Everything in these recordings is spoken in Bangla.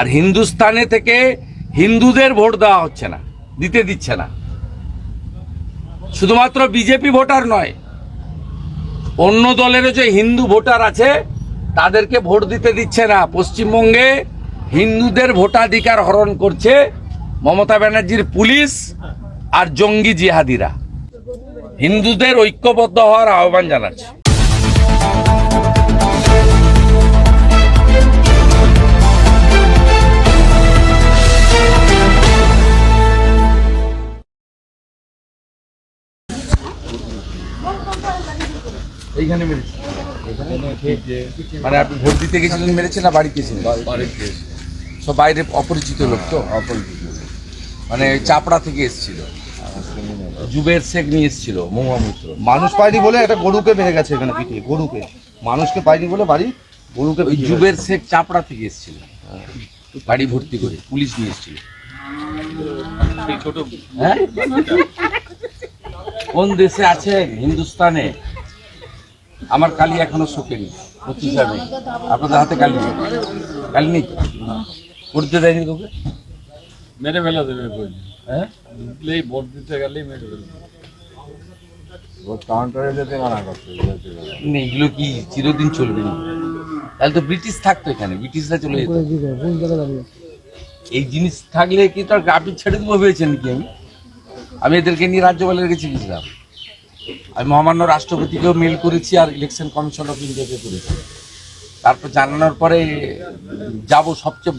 আর হিন্দুস্তানে থেকে হিন্দুদের ভোট দেওয়া হচ্ছে না, দিতে দিচ্ছে না। শুধুমাত্র বিজেপি ভোটার নয়, অন্য দলেরও যে হিন্দু ভোটার আছে, তাদেরকে ভোট দিতে দিচ্ছে না। পশ্চিমবঙ্গে হিন্দুদের ভোটাধিকার হরণ করছে মমতা ব্যানার্জির পুলিশ আর জঙ্গি জিহাদিরা। হিন্দুদের ঐক্যবদ্ধ হওয়ার আহ্বান জানাচ্ছে। এইখানে মেরেছে। মানে আপনি ভোট দিতে গেছিলেন মেরেছে না বাড়িতে ছিলেন সব বাইরে অপরিচিত লোক তো? অপরিচিত মানে চাপড়া থেকে এসেছিল। জুবের শেখ নিয়ে এসেছিল মহুয়ামূত্র। মানুষ পায়নি বলে একটা গরুকে মেরে গেছে এখানে পিটিয়ে গরুকে। মানুষকে পায়নি বলে বাড়ি গরুকে ওই জুবের শেখ চাপড়া থেকে এসেছিল। বাড়ি ভর্তি করে পুলিশ নিয়ে এসেছিল। হ্যাঁ? কোন দেশে আছে? হিন্দুস্তানে? আমার কালি এখনও শোকেনি পঁচিশ যাবে আপনাদের হাতে কালি নেই। কালি নেই করতে দেয়নি তোকে? মেরে ফেলা দেবে হ্যাঁ? এই ভোট দিতে গেলেই মেরে ফেলবে কাউন্টারে যেতে মানা করছে এগুলো কি চিরদিন চলবে না? তাহলে তো ব্রিটিশ থাকতো এখানে ব্রিটিশরা চলে যেত। এই জিনিস থাকলে কি তোর আপনি ছেড়ে দেবো ভেবেছেন নাকি আমি? আমি এদেরকে নিয়ে রাজ্যপালের কাছে গেছিলাম। আমি মহামান্য রাষ্ট্রপতিকেও মেল করেছি আর ইলেকশন কমিশন অফ ইন্ডিয়াকে করেছি। তারপর জানানোর পরে যাব সবচেয়ে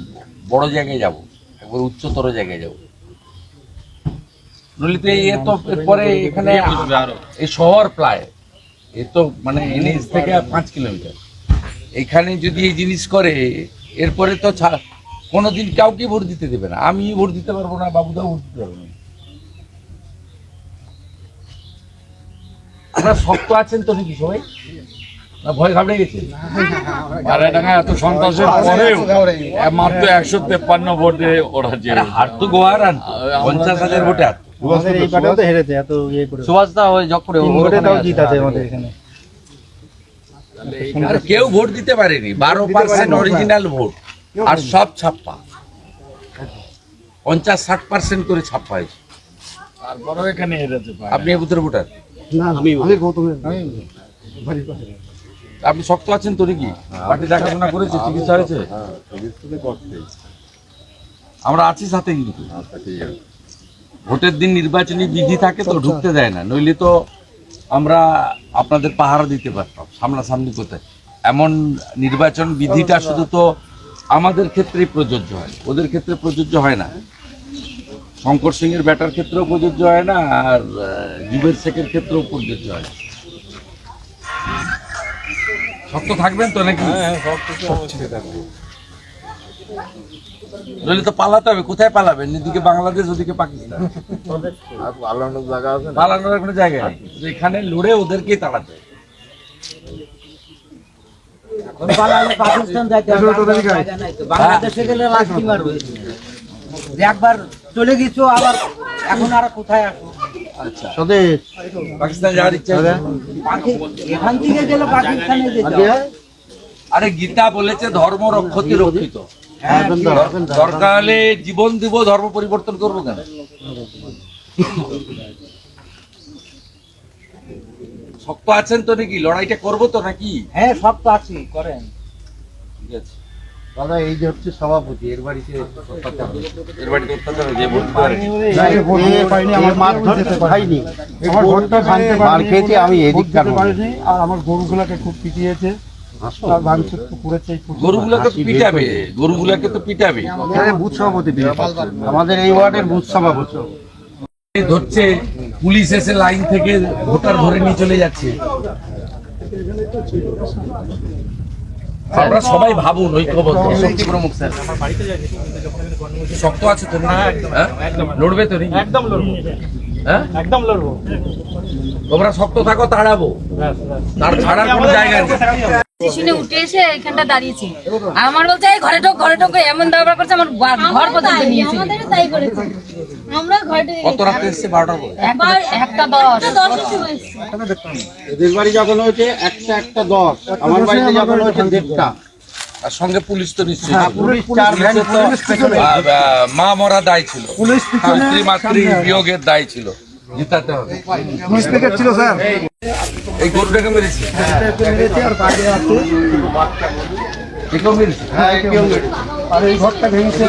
বড় জায়গায় যাব, একবার উচ্চতর জায়গায় যাব। নলিতে এ তো এরপরে এখানে এই শহর প্রায়, এ তো মানে এনএস থেকে পাঁচ কিলোমিটার। এখানে যদি এই জিনিস করে, এরপরে তো কোনোদিন কাউকে ভোট দিতে দেবে না। আমি ভোট দিতে পারব না, বাবুদাও ভোট দিতে পারব না। আপনারা শক্ত আছেন তো নাকি সবাই? না ভয় ঘাবড়ে গেছে? এত সন্ত্রাসের পরেও মাত্র একশো তেপ্পান্ন ভোটে ওরা যে হার তো গোয়ার আর পঞ্চাশ হাজার ভোটে ইয়ে করে। জিত আছে আমাদের এখানে। আর কেউ ভোট দিতে পারেনি। বারো পার্সেন্ট অরিজিনাল ভোট। আর সব ছাপ্পা। পঞ্চাশ ষাট পার্সেন্ট করে ছাপ্পা হয়েছে। তারপরেও এখানে হেরেছে আপনি এবুতের ভোটার? না আমি আমি গৌতমের আপনি শক্ত আছেন তো নাকি? পার্টি দেখাশোনা করেছে চিকিৎসা হয়েছে? আমরা আছি সাথে কিন্তু। ভোটের দিন নির্বাচনী বিধি থাকে তো ঢুকতে দেয় না নইলে তো আমরা আপনাদের পাহারা দিতে পারতাম সামনাসামনি কোথায়? এমন নির্বাচন বিধিটা শুধু তো আমাদের ক্ষেত্রেই প্রযোজ্য হয় ওদের ক্ষেত্রে প্রযোজ্য হয় না। শঙ্কর সিং এর ব্যাটার ক্ষেত্রেও প্রযোজ্য হয় না আর যুবের শেখের ক্ষেত্রেও প্রযোজ্য হয় না। শক্ত থাকবেন তো নাকি? নইলে তো পালাতে হবে কোথায় পালাবেন? এদিকে বাংলাদেশ ওদিকে পাকিস্তান। পালানোর কোনো জায়গা নেই। এখানে লড়ে ওদেরকেই তাড়াতে পাকিস্তান যাইতে জায়গা। বাংলাদেশে গেলে মারবে। যে একবার চলে গেছো আবার এখন আর কোথায় আসো? স্বদেশ। পাকিস্তান যাওয়ার ইচ্ছা এখান থেকে গেলে পাকিস্তানে যেতে আরে গীতা বলেছে ধর্ম রক্ষতি রক্ষিত। হ্যাঁ, দরকার হলে জীবন দিব ধর্ম পরিবর্তন করব কেন? শক্ত আছেন তো নাকি? লড়াইটা করব তো নাকি? হ্যাঁ সব তো আছি করেন। ঠিক আছে। দাদা এই যে হচ্ছে সভাপতি এর বাড়িতে এর বাড়িতে অত্যাচার হয়েছে, ভোট করে। আমার মার ধরতে খাইনি আমার ভোটটা ভাঙতে মার খেয়েছি আমি এদিক পারিনি আর আমার গরুগুলোকে খুব পিটিয়েছে। আমাদের এই ওয়ার্ডের বুথ সভাপতি। ধরছে পুলিশ এসে লাইন থেকে ভোটার ধরে নিয়ে চলে যাচ্ছে। আমরা সবাই ভাবুন ঐক্যবদ্ধ। শক্তি প্রমুখ স্যার। শক্ত আছে তো নাকি? হ্যাঁ? লড়বে তো? একদম লড়বো। হ্যাঁ? একদম লড়বো। তোমরা শক্ত থাকো তাড়াবো। তার ছাড়ার কোনো জায়গা নেই। স্টেশনে উঠে এসে এখানটা দাঁড়িয়েছি। আমার বলছে এই ঘরে ঢোক ঘরে ঢোক। এমন ব্যবহার করছে আমার ঘর পর্যন্ত নিয়েছে আমাদেরও তাই করেছে। আমরা ঘরে কত রাতে এসছে? বারোটার পরে। একবার- একটা দশ। দশের সময় এসেছি। এদের বাড়ি যখন হয়েছে একটা একটা দশ। আমার বাড়িতে যখন হয়েছে দেড়টা। আর সঙ্গে পুলিশ তো নিশ্চয়ই হ্যাঁ, পুলিশ চার মা মরা দায় ছিল। পুলিশ পিছনে মাতৃ বিয়োগের দায় ছিল। জিতাতে হবে। পুলিশ ছিল স্যার। এই গরুটাকে মেরেছে। মেরেছে? আর বাইরে আছে একেও মেরেছে। আর এই ঘরটা ভেঙেছে।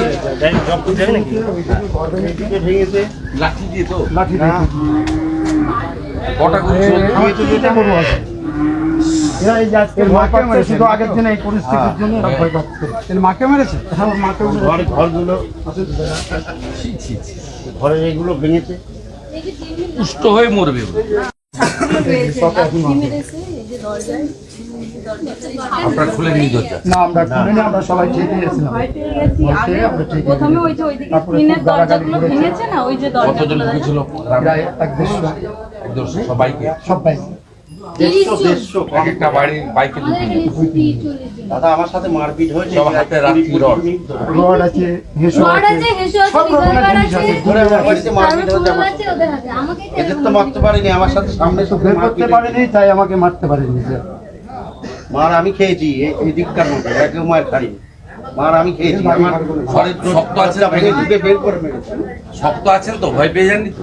লাঠি দিয়ে তো? লাঠি দিয়ে। কটা গরু ছিল? গরু আছে। এরা এই যে আজকে মাকে মেরেছে শুধু আগের দিন এই পরিস্থিতির জন্য ভয় পাচ্ছে। মাকে মেরেছে? হ্যাঁ মাকে ঘরগুলো ছি, ছি, ছি। ঘরের এগুলো ভেঙেছে। পুষ্ট হয়ে মরবে ও। খুলে নিয়ে দরজা না আমরা খুলে না আমরা সবাই গিয়েছিলাম ঠিক প্রথমে ওই যে ওইদিকে টিনের দরজাগুলো ভেঙেছে না? ওই যে কতজন ঢুকেছিল প্রায় এক দেড়শো। একদম সবাইকে? সবাই। দেড়শো দেড়শো এক একটা বাড়ির বাইকে ঢুকে দাদা আমার সাথে মারপিট হয়েছে। সব হাতে রাখি রড। রড আছে হেসো আছে সব রকমের আছে। ধরে বাড়িতে মারপিট হয়েছে আমাকে এদের তো মারতে পারিনি আমার সাথে সামনে তো বের করতে পারেনি তাই আমাকে মারতে পারেনি স্যার। মার আমি খেয়েছি এই দিককার মতো একেও মার খাইনি মার আমি খেয়েছি আমার শক্ত আছে ভেঙে বের করে মেরেছে। শক্ত আছেন তো ভয় পেয়ে যাননি তো?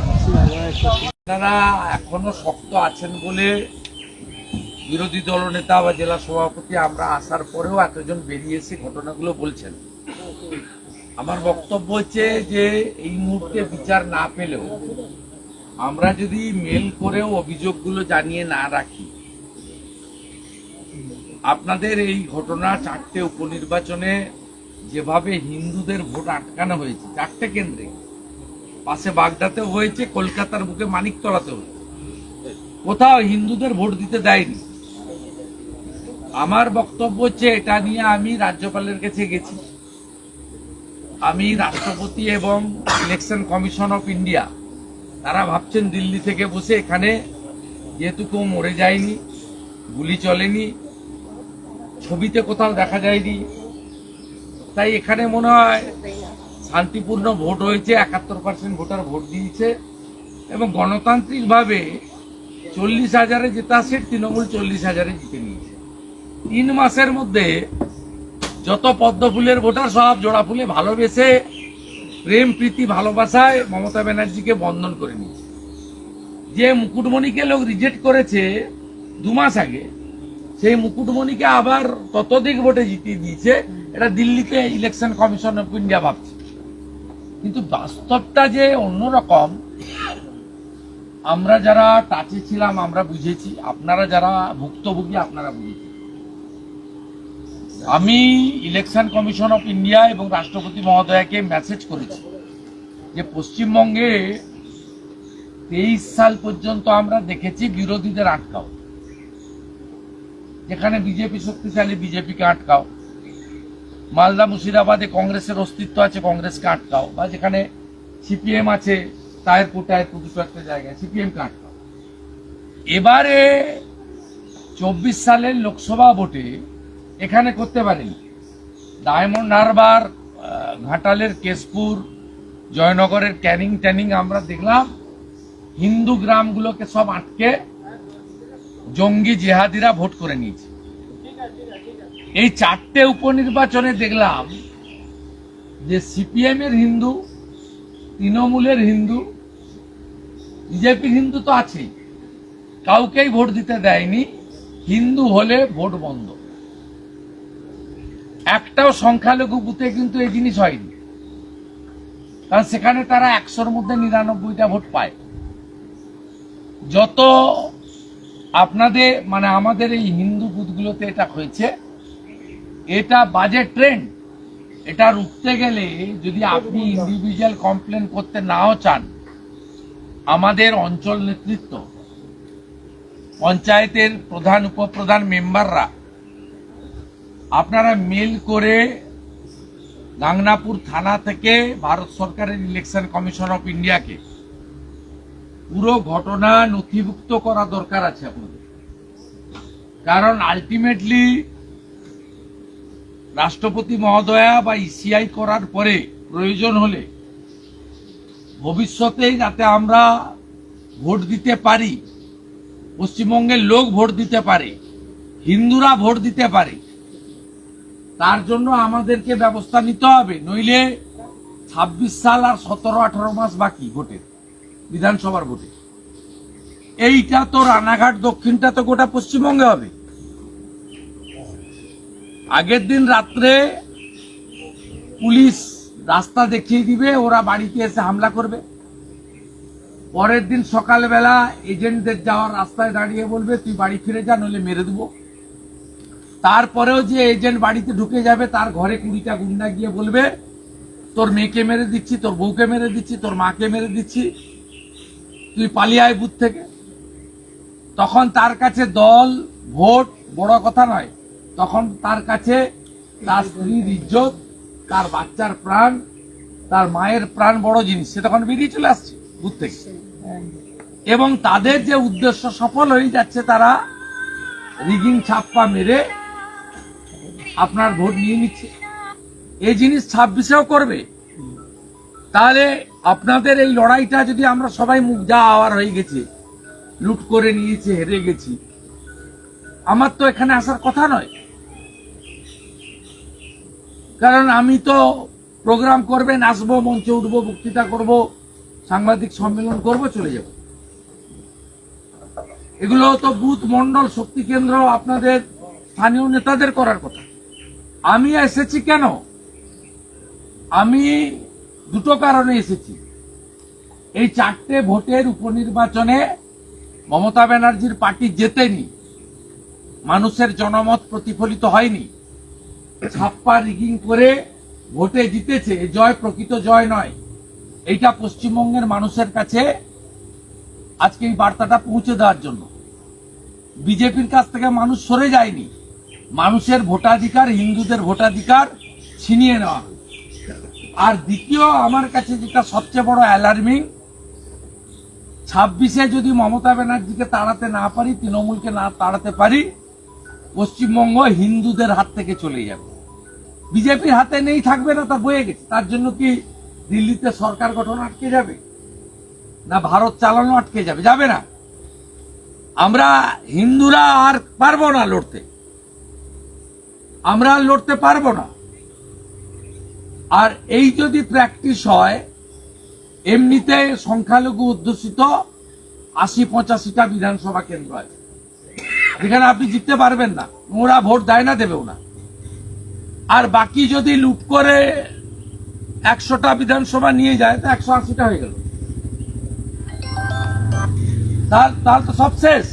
আপনারা এখনও শক্ত আছেন বলে বিরোধী দল নেতা বা জেলা সভাপতি আমরা আসার পরেও এতজন বেরিয়ে এসে ঘটনাগুলো বলছেন। আমার বক্তব্য হচ্ছে যে, এই মুহূর্তে বিচার না পেলেও আমরা যদি মেল করেও অভিযোগগুলো জানিয়ে না রাখি, আপনাদের এই ঘটনা চারটে উপনির্বাচনে যেভাবে হিন্দুদের ভোট আটকানো হয়েছে, চারটে কেন্দ্রে পাশে বাগদাতেও হয়েছে, কলকাতার বুকে মানিকতলাতেও কোথাও হিন্দুদের ভোট দিতে দেয়নি। আমার বক্তব্য হচ্ছে, এটা নিয়ে আমি রাজ্যপালের কাছে গেছি। আমি রাষ্ট্রপতি এবং ইলেকশন কমিশন অফ ইন্ডিয়া তারা ভাবছেন দিল্লি থেকে বসে এখানে যেহেতু কেউ মরে যায়নি, গুলি চলেনি, ছবিতে কোথাও দেখা যায়নি, তাই এখানে মনে হয় শান্তিপূর্ণ ভোট হয়েছে, একাত্তর পার্সেন্ট ভোটার ভোট দিয়েছে এবং গণতান্ত্রিকভাবে চল্লিশ হাজারে জেতা সিট তৃণমূল চল্লিশ হাজারে জিতে নিয়েছে। তিন মাসের মধ্যে যত পদ্ম ফুলের ভোটার সব জোড়া ফুলে ভালোবেসে প্রেম, প্রীতি, ভালোবাসায় মমতা ব্যানার্জিকে বন্ধন করে নিয়েছে। যে মুকুটমণিকে লোক রিজেক্ট করেছে দু মাস আগে, সেই মুকুটমণিকে আবার ততোধিক ভোটে জিতিয়ে দিয়েছে। এটা দিল্লিতে ইলেকশন কমিশন অফ ইন্ডিয়া ভাবছে। কিন্তু বাস্তবটা যে অন্যরকম, আমরা যারা টাচে ছিলাম, আমরা বুঝেছি, আপনারা যারা ভুক্তভোগী, আপনারা বুঝেছি আমি ইলেকশন কমিশন অফ ইন্ডিয়া এবং রাষ্ট্রপতি মহোদয়কে মেসেজ করেছি যে পশ্চিমবঙ্গে তেইশ সাল পর্যন্ত আমরা দেখেছি বিরোধীদের আটকাও। যেখানে বিজেপি শক্তিশালী, বিজেপিকে আটকাও। মালদা মুর্শিদাবাদে কংগ্রেসের অস্তিত্ব আছে, কংগ্রেসকে আটকাও। বা যেখানে সিপিএম আছে তায়েরপুর টায়েরপুর দুটো একটা জায়গায় সিপিএমকে আটকাও। এবারে চব্বিশ সালের লোকসভা ভোটে এখানে করতে পারেনি। ডায়মন্ড হারবার ঘাটালের কেশপুর, জয়নগরের ক্যানিং ট্যানিং আমরা দেখলাম। হিন্দু গ্রামগুলোকে সব আটকে জঙ্গি জেহাদিরা ভোট করে নিয়েছে। এই চারটে উপনির্বাচনে দেখলাম যে সিপিএম এর হিন্দু, তৃণমূলের হিন্দু বিজেপির হিন্দু তো আছেই। কাউকেই ভোট দিতে দেয়নি, হিন্দু হলে ভোট বন্ধ। একটাও সংখ্যালঘু বুথে কিন্তু এই জিনিস হয়নি। কারণ সেখানে তারা একশোর মধ্যে নিরানব্বইটা ভোট পায়। যত আপনাদের মানে আমাদের এই হিন্দু বুথগুলোতে এটা হয়েছে এটা বাজে ট্রেন্ড এটা রুখতে গেলে যদি আপনি ইন্ডিভিজুয়াল কমপ্লেন করতে নাও চান, আমাদের অঞ্চল নেতৃত্ব, পঞ্চায়েতের প্রধান, উপপ্রধান মেম্বাররা আপনারা মেল করে গাংনাপুর থানা থেকে ভারত সরকারের ইলেকশন কমিশন অফ ইন্ডিয়াকে পুরো ঘটনা নথিভুক্ত করা দরকার আছে আপনাদের। কারণ আলটিমেটলি রাষ্ট্রপতি মহোদয়া বা ইসিআই করার পরে প্রয়োজন হলে ভবিষ্যতে যাতে আমরা ভোট দিতে পারি, পশ্চিমবঙ্গের লোক ভোট দিতে পারে, হিন্দুরা ভোট দিতে পারে, তার জন্য আমাদেরকে ব্যবস্থা নিতে হবে। নইলে ছাব্বিশ সাল আর সতেরো, আঠারো মাস বাকি ভোটের বিধানসভার ভোটে। এইটা তো রানাঘাট, দক্ষিণটা তো গোটা পশ্চিমবঙ্গে হবে। আগের দিন রাত্রে পুলিশ রাস্তা দেখিয়ে দিবে, ওরা বাড়িতে এসে হামলা করবে। পরের দিন সকালবেলা এজেন্টদের যাওয়ার রাস্তায় দাঁড়িয়ে বলবে, তুই বাড়ি ফিরে যা, নইলে মেরে দেবো। তারপরেও যে এজেন্ট বাড়িতে ঢুকে যাবে, তার ঘরে কুড়িটা গুন্ডা গিয়ে বলবে, তোর মেয়েকে মেরে দিচ্ছি, তোর বউকে মেরে দিচ্ছি, তোর মাকে মেরে দিচ্ছি, তুই পালিয়ে আয় বুথ থেকে। তখন তার কাছে দল, ভোট, বড় কথা নয়। তখন তার কাছে তার স্ত্রীর ইজ্জত, তার বাচ্চার প্রাণ, তার মায়ের প্রাণ বড় জিনিস। সে তখন বেরিয়ে চলে আসছে বুথ থেকে। এবং তাদের যে উদ্দেশ্য সফল হয়ে যাচ্ছে তারা রিগিং ছাপ্পা মেরে আপনার ভোট নিয়ে নিচ্ছে। এই জিনিস ছাব্বিশেও করবে। তাহলে আপনাদের এই লড়াইটা যদি আমরা সবাই মুখ যা আওয়ার হয়ে গেছে, লুট করে নিয়েছে, হেরে গেছি আমার তো এখানে আসার কথা নয়। কারণ আমি তো প্রোগ্রাম করবেন আসব মঞ্চে উঠবো, বক্তৃতা করব, সাংবাদিক সম্মেলন করব, চলে যাব। এগুলো তো বুথ মন্ডল শক্তি কেন্দ্র আপনাদের স্থানীয় নেতাদের করার কথা। আমি এসেছি কেন? আমি দুটো কারণে এসেছি। এই চারটে ভোটের উপনির্বাচনে মমতা ব্যানার্জির পার্টি জেতেনি। মানুষের জনমত প্রতিফলিত হয়নি। ছাপ্পা রিগিং করে ভোটে জিতেছে জয় প্রকৃত জয় নয়। এইটা পশ্চিমবঙ্গের মানুষের কাছে আজকে এই বার্তাটা পৌঁছে দেওয়ার জন্য। বিজেপির কাছ থেকে মানুষ সরে যায়নি। মানুষের ভোটাধিকার, হিন্দুদের ভোটাধিকার ছিনিয়ে নেওয়া। আর দ্বিতীয়, আমার কাছে যেটা সবচেয়ে বড় অ্যালার্মিং ছাব্বিশে যদি মমতা ব্যানার্জিকে তাড়াতে না পারি, তৃণমূলকে না তাড়াতে পারি পশ্চিমবঙ্গ হিন্দুদের হাত থেকে চলে যাবে। বিজেপির হাতে নেই, থাকবে না, তা বয়ে গেছে। তার জন্য কি দিল্লিতে সরকার গঠন আটকে যাবে? না ভারত চালানো আটকে যাবে? যাবে না। আমরা হিন্দুরা আর পারব না লড়তে। আমরা লড়তে পারব না। আর এই যদি প্র্যাকটিস হয়, এমনিতে সংখ্যালঘু অধ্যুষিত আশি পঁচাশিটা বিধানসভা কেন্দ্র আছে। যেখানে আপনি জিততে পারবেন না। ওরা ভোট দেয় না, দেবেও না। আর বাকি যদি লুট করে একশোটা বিধানসভা নিয়ে যায়, তো একশো আশিটা হয়ে গেল। তার তো সব শেষ।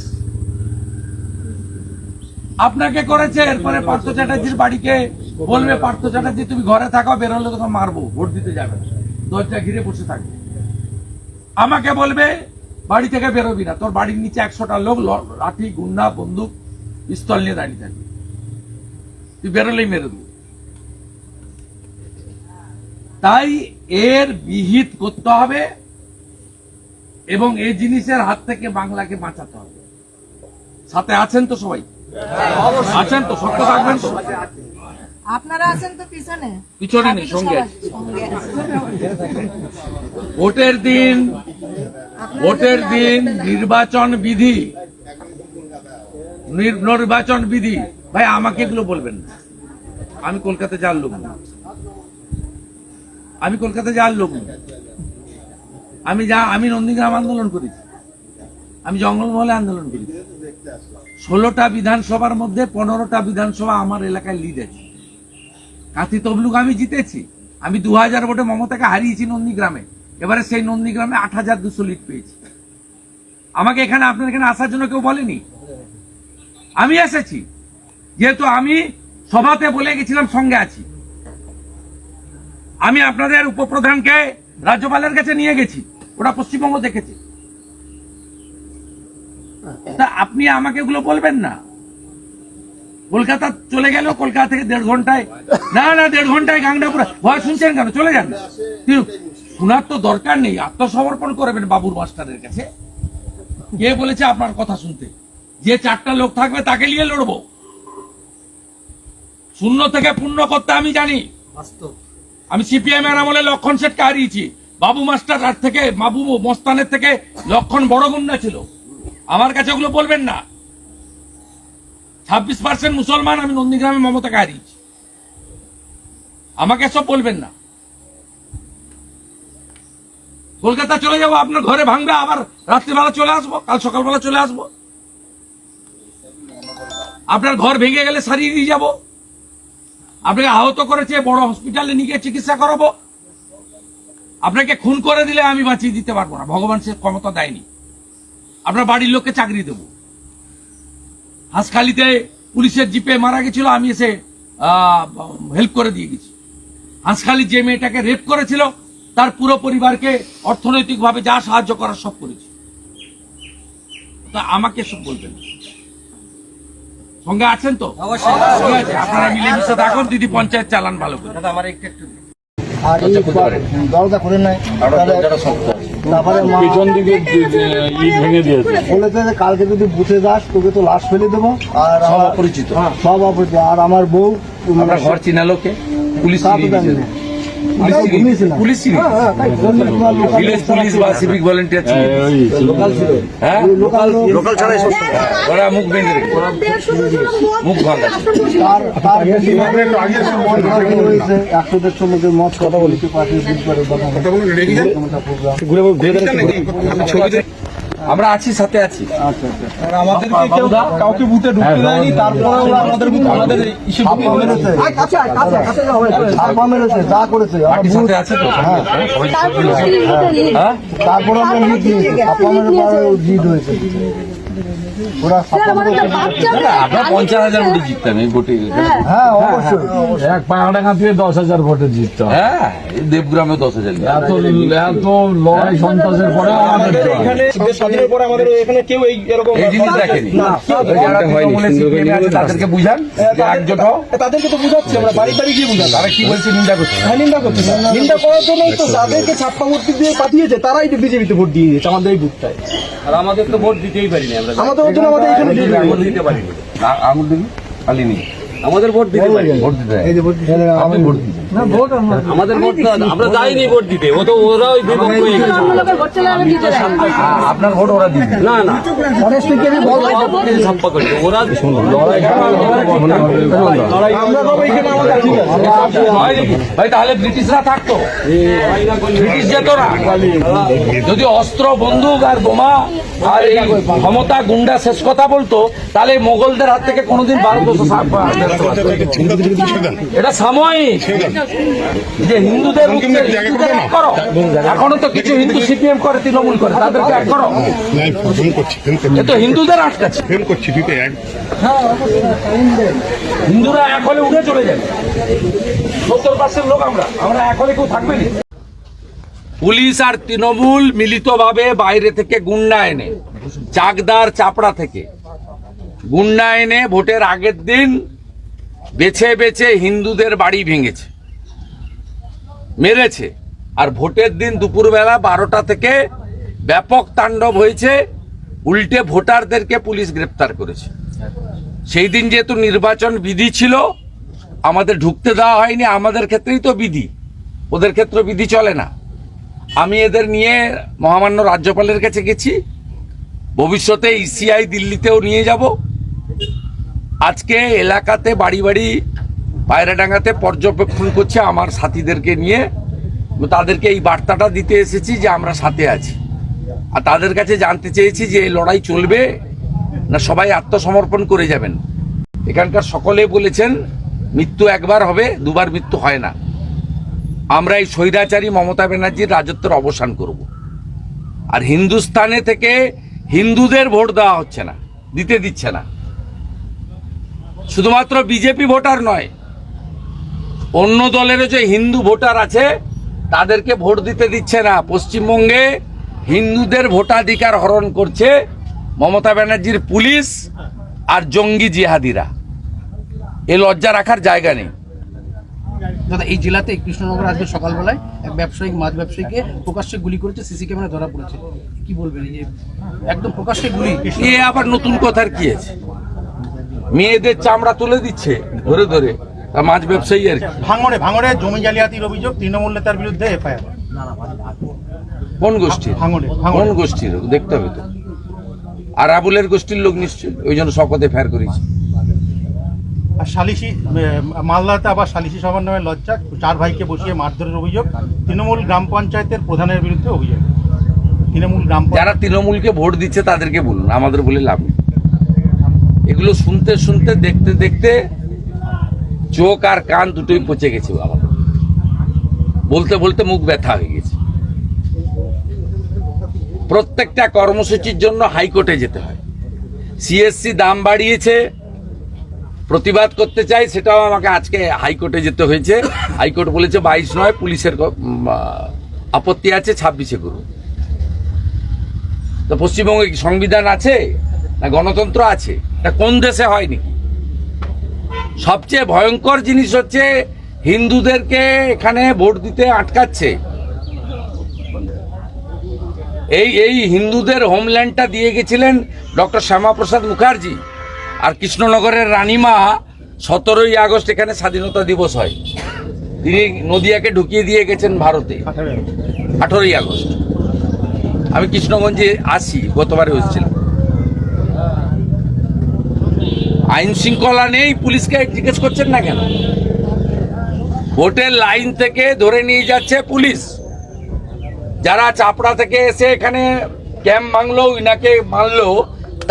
আপনাকে করেছে, এরপরে পার্থ চ্যাটার্জির বাড়িকে বলবে, পার্থ চ্যাটার্জি, তুমি ঘরে থাকো বেরোলে তোকে মারবো, ভোট দিতে যাবে। দরজা ঘিরে বসে থাকবে। আমাকে বলবে বাড়ি থেকে বেরোবি না। তোর বাড়ির নিচে একশোটা লোক লাঠি গুন্ডা বন্দুক পিস্তল নিয়ে দাঁড়িয়ে থাকবে। তুই বেরোলেই মেরে দেবো। তাই এর বিহিত করতে হবে এবং এই জিনিসের হাত থেকে বাংলাকে বাঁচাতে হবে। সাথে আছেন তো সবাই? আছেন তো? সত্য থাকবেন তো? আপনারা আছেন তো পিছনে? পিছনে নেই সঙ্গে ভোটের দিন ভোটের দিন নির্বাচন বিধি। নির- নির্বাচন বিধি। ভাই আমাকে এগুলো বলবেন না। আমি কলকাতা যাওয়ার লোক না। আমি কলকাতা যাওয়ার লোক না। আমি যা আমি নন্দীগ্রাম আন্দোলন করেছি। আমি জঙ্গলমহলে আন্দোলন করেছি। ষোলোটা বিধানসভার মধ্যে পনেরোটা বিধানসভা আমার এলাকায় লিড আছে। কাঁথি তবলুক আমি জিতেছি। আমি দু হাজার ভোটে মমতাকে হারিয়েছি নন্দীগ্রামে। এবারে সেই নন্দীগ্রামে আট হাজার দুশো লিড পেয়েছি। আমাকে এখানে, আপনার এখানে আসার জন্য কেউ বলেনি? আমি এসেছি। যেহেতু আমি সভাতে বলে গেছিলাম সঙ্গে আছি। আমি আপনাদের উপপ্রধানকে রাজ্যপালের কাছে নিয়ে গেছি। ওরা পশ্চিমবঙ্গ দেখেছে। তা আপনি আমাকে এগুলো বলবেন না? কলকাতা চলে গেল, কলকাতা থেকে দেড় ঘন্টায় না না, দেড় ঘন্টায় গাংডাপুরা ভয় শুনছেন কেন? চলে যান। শোনার তো দরকার নেই আত্মসমর্পণ করবেন বাবুর মাস্টারের কাছে। কে বলেছে আপনার কথা শুনতে? যে চারটা লোক থাকবে তাকে নিয়ে লড়বো। শূন্য থেকে পূর্ণ করতে আমি জানি। আমি সিপিএম এর আমলে লক্ষণ সেটকে হারিয়েছি। বাবু মাস্টার আর থেকে বাবু মস্তানের থেকে লক্ষণ বড় গুন্ডা ছিল। আমার কাছে ওগুলো বলবেন না। ছাব্বিশ পার্সেন্ট মুসলমান আমি নন্দীগ্রামে মমতাকে হারিয়েছি। আমাকে সব বলবেন না। কলকাতা চলে যাব, আপনার ঘরে ভাঙবে, আবার রাত্রিবেলা চলে আসব, কাল সকালবেলা চলে আসব। আপনার ঘর ভেঙে গেলে সারিয়ে দিয়ে যাব। আপনাকে আহত করেছে, বড় হসপিটালে নিয়ে গিয়ে চিকিৎসা করাবো। আপনাকে খুন করে দিলে আমি বাঁচিয়ে দিতে পারব না, ভগবান সে ক্ষমতা দেয়নি। আপনার বাড়ির লোককে চাকরি দেবো। হাঁসখালিতে পুলিশের জিপে মারা গেছিল, আমি এসে হেল্প করে দিয়ে গেছি। হাঁসখালি যে মেয়েটাকে রেপ করেছিল তার পুরো পরিবারকে অর্থনৈতিকভাবে যা সাহায্য করার সব করেছি। তা আমাকে সব বলবেন সঙ্গে আছেন তো? আপনারা মিলেমিশে থাকুন দিদি পঞ্চায়েত চালান ভালো করে। আর এই দরজা করে নাই। তারপরে পিছন দিকে ভেঙে দিয়েছে। বলেছে যে কালকে যদি বুথে যাস তোকে তো লাশ ফেলে দেবো। আর সব আমার- অপরিচিত। হ্যাঁ, সব অপরিচিত। আর আমার বউ আমরা ঘর চিনালোকে পুলিশ তা তো চিনিয়ে জানি দিয়েছে। না। পুলিশ আমরাও চিনিয়ে- ঘুমিয়েছিলাম। পুলিশ চিনিয়ে হ্যাঁ, হ্যাঁ, তাই জন্য তোমার লোকাল ভিলেজ পুলিশ বা সিভিক ভলেন্টিয়ার ছিল। লোকাল ছিল। হ্যাঁ? লোকাল লোকাল ছাড়াই সব ওরা মুখ বেঁধে রেখেছে। মুখ ভাঙা। তার তার বেশি ভাবে মদ খাওয়ানো হয়েছে। একশো দেড়শো লোকের মদ কথা বলেছি পাঠিয়ে প্রোগ্রাম আমরা আছি সাথে আছি। আমাদেরকে কেউ কাউকে বুথে ঢুকতে দেয়নি তারপরে ওরা আমাদের ইস্যু মেরেছে। যা করেছে হ্যাঁ। তারপরে আমরা জিত হয়েছে। ওরা আমরা পঞ্চাশ হাজার ভোটে জিততাম এই ভোটে। হ্যাঁ। অবশ্যই। এক পাহাড়াঙ্গা থেকে দশ হাজার ভোটে জিততে। হ্যাঁ দেবগ্রামে দশ হাজার এত এত লড়াই সন্ত্রাসের পরে আমাদের জয়। এখানে দেশ স্বাধীনের পরে আমাদের এখানে কেউ এই এরকম এই জিনিস দেখেনি। ওই যারা তৃণমূলে CPM এ আছে তাদেরকে বুঝান একজোট তাদেরকে তো বুঝাচ্ছে আমরা বাড়ি বাড়ি গিয়ে বুঝাচ্ছি। তারা কি বলছে নিন্দা করছে? হ্যাঁ, নিন্দা করছে নিন্দা করার জন্যই তো যাদেরকে ছাপ্পা ভোট দিয়ে পাঠিয়েছে তারাই বিজেপিতে ভোট দিয়ে দিয়েছে আমাদের এই বুথটায়। আর আমাদের তো ভোট দিতেই পারিনি আমরা। আমাদের জন্য আমাদের এখানে দিয়ে দিতে পারিনি আঙুল দিবি? আমাদের ভোট দিতে পারি। ভোট দিতে এই যে ভোট দিচ্ছে, আমি ভোট দিতে না ভোট আমরা আমাদের ভোট আমরা যাইনি ভোট দিতে। ও তো ওরা ওই বিভক্ত হয়ে গেছে। আ- আপনার ভোট ওরা দিবে। না না। করছে ওরা আমরা সব এখানে আমাদের ঠিক আছে। ভাই ভাই তাহলে ব্রিটিশরা থাকতো। ব্রিটিশ যেত না। যদি অস্ত্র বন্দুক আর বোমা আর এই ক্ষমতা গুন্ডা শেষ কথা বলতো তাহলে মোগলদের হাত থেকে কোনোদিন ভারতবর্ষ সাফ- এটা সাময়িক। যে হিন্দুদের করো। এখনও তো কিছু হিন্দু সিপিএম করে তৃণমূল করে তাদেরকে এক করো। এ তো হিন্দুদের আটকাচ্ছে। হিন্দুরা এক হলে উঠে চলে যাবে। সত্তর পার্সেন্ট লোক আমরা। আমরা এক হলে কেউ থাকবে না। পুলিশ আর তৃণমূল মিলিতভাবে বাইরে থেকে গুন্ডা এনে চাকদার চাপড়া থেকে। গুন্ডা এনে ভোটের আগের দিন বেছে বেছে হিন্দুদের বাড়ি ভেঙেছে, মেরেছে। আর ভোটের দিন দুপুরবেলা বারোটা থেকে ব্যাপক তাণ্ডব হয়েছে, উল্টে ভোটারদেরকে পুলিশ গ্রেপ্তার করেছে। সেই দিন যেহেতু নির্বাচন বিধি ছিল, আমাদের ঢুকতে দেওয়া হয়নি, আমাদের ক্ষেত্রেই তো বিধি, ওদের ক্ষেত্রে বিধি চলে না। আমি এদের নিয়ে মহামান্য রাজ্যপালের কাছে গেছি, ভবিষ্যতে ইসিআই দিল্লিতেও নিয়ে যাব। আজকে এলাকাতে বাড়ি বাড়ি পায়রাডাঙ্গাতে পর্যবেক্ষণ করছে আমার সাথীদেরকে নিয়ে। তাদেরকে এই বার্তাটা দিতে এসেছি যে আমরা সাথে আছি। আর তাদের কাছে জানতে চেয়েছি যে এই লড়াই চলবে না সবাই আত্মসমর্পণ করে যাবেন। এখানকার সকলে বলেছেন, মৃত্যু একবার হবে, দুবার মৃত্যু হয় না। আমরা এই স্বৈরাচারী মমতা ব্যানার্জির রাজত্বের অবসান করব। আর হিন্দুস্তানে থেকে হিন্দুদের ভোট দেওয়া হচ্ছে না, দিতে দিচ্ছে না। শুধুমাত্র বিজেপি ভোটার নয় অন্য দলেরও যে হিন্দু ভোটার আছে তাদেরকে ভোট দিতে দিচ্ছে না। পশ্চিমবঙ্গে হিন্দুদের ভোটাধিকার হরণ করছে মমতা ব্যানার্জির পুলিশ আর জঙ্গি জিহাদিরা। এ লজ্জা রাখার জায়গা নেই। দাদা এই জেলাতে কৃষ্ণনগর আজকে সকালবেলায় এক ব্যবসায়িক মাছ ব্যবসায়ীকে প্রকাশ্যে গুলি করেছে সিসি ক্যামেরা ধরা পড়েছে। কি বলবেন এই একদম প্রকাশ্যে গুলি? এ আবার নতুন কথার কি আছে? মেয়েদের চামড়া তুলে দিচ্ছে ধরে ধরে। মাছ ব্যবসায়ী আর কি। ভাঙড়ে ভাঙড়ে জমি জালিয়াতির অভিযোগ তৃণমূল নেতার বিরুদ্ধে এফআইআর। কোন গোষ্ঠীর? কোন গোষ্ঠীর? দেখতে হবে তো। আর আবুলের গোষ্ঠীর লোক নিশ্চয় ওই জন্য শপথে ফের করেছি। আর মালদাতে আবার সালিশি সভার নামে লজ্জা চার ভাইকে বসিয়ে মারধরের অভিযোগ তৃণমূল গ্রাম পঞ্চায়েতের প্রধানের বিরুদ্ধে অভিযোগ। তৃণমূল গ্রাম যারা তৃণমূলকে ভোট দিচ্ছে তাদেরকে বলুন আমাদের বলে লাভ নেই। এগুলো শুনতে শুনতে, দেখতে দেখতে চোখ আর কান দুটোই পচে গেছে বাবা। বলতে বলতে মুখ ব্যথা হয়ে গেছে। প্রত্যেকটা কর্মসূচির জন্য হাইকোর্টে যেতে হয়। সিএসসি দাম বাড়িয়েছে, প্রতিবাদ করতে চাই, সেটাও আমাকে আজকে হাইকোর্টে যেতে হয়েছে। হাইকোর্ট বলেছে বাইশ নয়, পুলিশের আপত্তি আছে, ছাব্বিশে করুন। তো পশ্চিমবঙ্গে কি সংবিধান আছে? না গণতন্ত্র আছে এটা কোন দেশে হয়নি। সবচেয়ে ভয়ঙ্কর জিনিস হচ্ছে হিন্দুদেরকে এখানে ভোট দিতে আটকাচ্ছে। এই এই হিন্দুদের হোমল্যান্ডটা দিয়ে গেছিলেন ডক্টর শ্যামাপ্রসাদ মুখার্জি। আর কৃষ্ণনগরের রানীমা সতেরোই আগস্ট এখানে স্বাধীনতা দিবস হয়। তিনি নদিয়াকে ঢুকিয়ে দিয়ে গেছেন ভারতে। আঠেরোই আগস্ট। আমি কৃষ্ণগঞ্জে আসি গতবারে হয়েছিলাম আইন শৃঙ্খলা নেই, পুলিশকে জিজ্ঞেস করছেন না কেন? ভোটের লাইন থেকে ধরে নিয়ে যাচ্ছে পুলিশ। যারা চাপড়া থেকে এসে এখানে ক্যাম্প ভাঙলো, ইনাকে মারলো,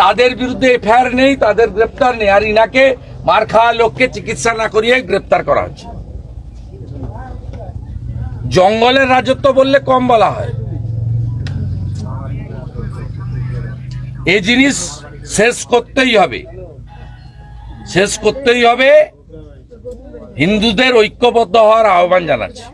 তাদের বিরুদ্ধে এফআইআর নেই, তাদের গ্রেপ্তার নেই। আর ইনাকে মার খাওয়া লোককে চিকিৎসা না করিয়ে গ্রেপ্তার করা হচ্ছে। জঙ্গলের রাজত্ব বললে কম বলা হয়। এই জিনিস শেষ করতেই হবে। শেষ করতেই হবে। হিন্দুদের ঐক্যবদ্ধ হওয়ার আহ্বান জানাচ্ছি।